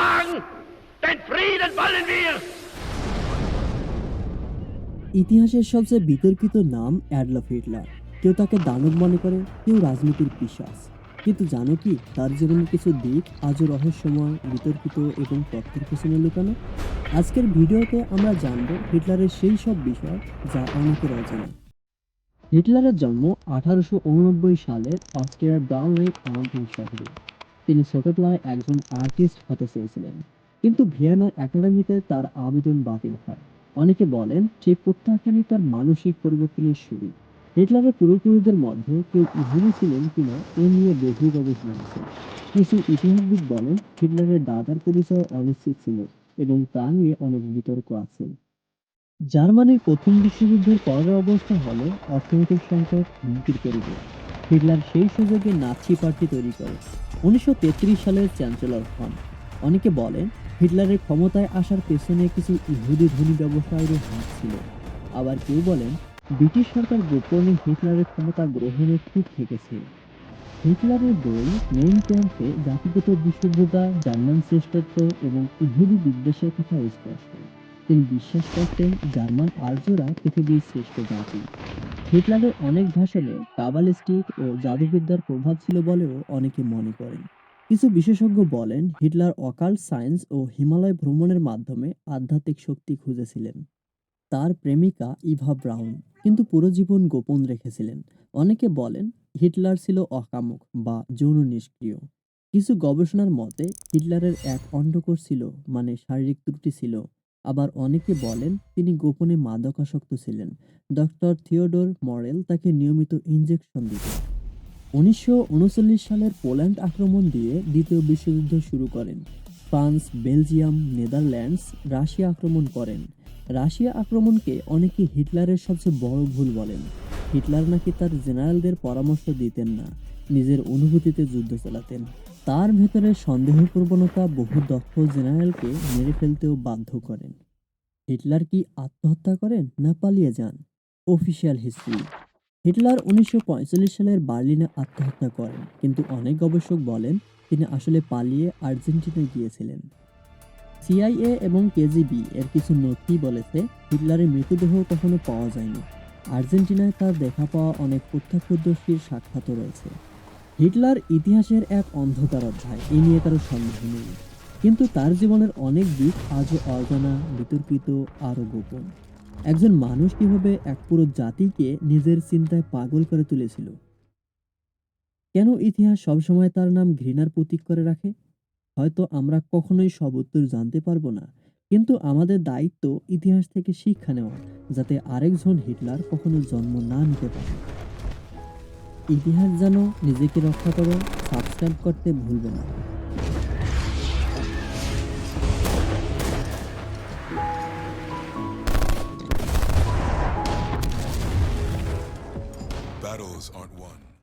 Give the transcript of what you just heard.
sagen, den Frieden wollen wir! ইতিহাসের সবচেয়ে বিতর্কিত নাম অ্যাডলফ হিটলার। কেউ তাকে দানব মনে করে কেউ রাজনীতির পিশাচ। কিন্তু জানো কি তার জীবনের কিছু দিক আজও রহস্যময় বিতর্কিত এবং তথ্যের পেছনে লুকানো? আজকের ভিডিওতে আমরা জানব হিটলারের সেই সব বিষয় যা অনেকের অজানা হিটলারের জন্ম আঠারোশো উননব্বই সালের অস্ট্রিয়ার ব্রাউনউইক মাউন্টেন শহরে। তিনি ছোটবেলায় একজন আর্টিস্ট হতে চেয়েছিলেন। কিন্তু ভিয়েনার একাডেমিতে তার আবেদন বাতিল হয়। অনেকে বলেন সেই প্রত্যাখ্যানই তার মানসিক পরিবর্তনের শুরু। হিটলারের পূর্বপুরুষদের মধ্যে কেউ ইহুদি ছিলেন কিনা এ নিয়ে বহু গবেষণা আছে। কিছু ইতিহাসবিদ বলেন হিটলারের দাদার পরিচয় অনিশ্চিত ছিল এবং তা নিয়ে অনেক বিতর্ক আছে। জার্মানির প্রথম বিশ্বযুদ্ধের পরের অবস্থা হলো অর্থনৈতিক সংকট হুমকির পরিবেশ। হিটলার সেই সুযোগে নাৎসি পার্টি তৈরি করে। উনিশশো তেত্রিশ সালের চ্যান্সেলর হন। অনেকে বলেন হিটলারের ক্ষমতায় আসার পেছনে কিছু ইহুদি ধনী ব্যবসায়ীরও হাত ছিল। আবার কেউ বলেন ব্রিটিশ সরকার গোপনে হিটলারের ক্ষমতা গ্রহণে খুব থেকেছে। হিটলারের বই মেইন ক্যাম্পে জাতিগত বিশুদ্ধতা, জার্মান শ্রেষ্ঠত্ব এবং ইহুদি বিদ্বেষের কথা স্পষ্ট। তিনি বিশ্বাস করতেন জার্মান আর্যরা পৃথিবীর শ্রেষ্ঠ জাতি। হিটলারের অনেক ভাষণে কাবালিস্টিক ও জাদুবিদ্যার প্রভাব ছিল বলেও অনেকে মনে করেন। কিছু বিশেষজ্ঞ বলেন, হিটলার অকাল্ট সায়েন্স ও হিমালয় ভ্রমণের মাধ্যমে আধ্যাত্মিক শক্তি খুঁজেছিলেন। তার প্রেমিকা ইভা ব্রাউন কিন্তু পুরো জীবন গোপন রেখেছিলেন। অনেকে বলেন, হিটলার ছিল অকামুক বা যৌন নিষ্ক্রিয়। কিছু গবেষণার মতে, হিটলারের এক অন্ডকোষ ছিল মানে শারীরিক ত্রুটি ছিল। আবার অনেকে বলেন তিনি গোপনে মাদকাসক্ত ছিলেন। ডক্টর থিওডোর মরেল তাকে নিয়মিত ইনজেকশন দিতেন। উনিশশো সালের পোল্যান্ড আক্রমণ দিয়ে দ্বিতীয় বিশ্বযুদ্ধ শুরু করেন। ফ্রান্স, বেলজিয়াম, নেদারল্যান্ডস রাশিয়া আক্রমণ করেন। রাশিয়া আক্রমণকে অনেকে হিটলারের সবচেয়ে বড় ভুল বলেন। হিটলার নাকি তার জেনারেলদের পরামর্শ দিতেন না, নিজের অনুভূতিতে যুদ্ধ চালাতেন। তার ভেতরে সন্দেহ প্রবণতা বহু দক্ষ জেনারেলকে মেরে ফেলতেও বাধ্য করেন। হিটলার কি আত্মহত্যা করেন না পালিয়ে যান? Official history. হিটলার উনিশশো পঁয়তাল্লিশ সালের বার্লিনে আত্মহত্যা করেন, কিন্তু অনেক গবেষক বলেন তিনি আসলে পালিয়ে আর্জেন্টিনায় গিয়েছিলেন। সিআইএ এবং কেজিবি এর কিছু নথি বলেছে হিটলারের মৃতদেহ কখনো পাওয়া যায়নি। আর্জেন্টিনায় তার দেখা পাওয়া অনেক প্রত্যক্ষদর্শীর সাক্ষাৎও রয়েছে। হিটলার ইতিহাসের এক অন্ধকার অধ্যায়। এ নিয়ে কারও সন্দেহ নেই। কিন্তু তার জীবনের অনেক দিক আজও অজানা, বিতর্কিত, আরও গোপন। একজন মানুষ কীভাবে এক পুরো জাতিকে নিজের চিন্তায় পাগল করে তুলেছিল? কেন ইতিহাস সবসময় তার নাম ঘৃণার প্রতীক করে রাখে? হয়তো আমরা কখনোই সব উত্তর জানতে পারব না, কিন্তু আমাদের দায়িত্ব ইতিহাস থেকে শিক্ষা নেওয়া, যাতে আরেকজন হিটলার কখনো জন্ম না নিতে পারে। ইতিহাস জানো নিজেকে রক্ষা করো সাবস্ক্রাইব করতে ভুলবে না। Battles aren't won.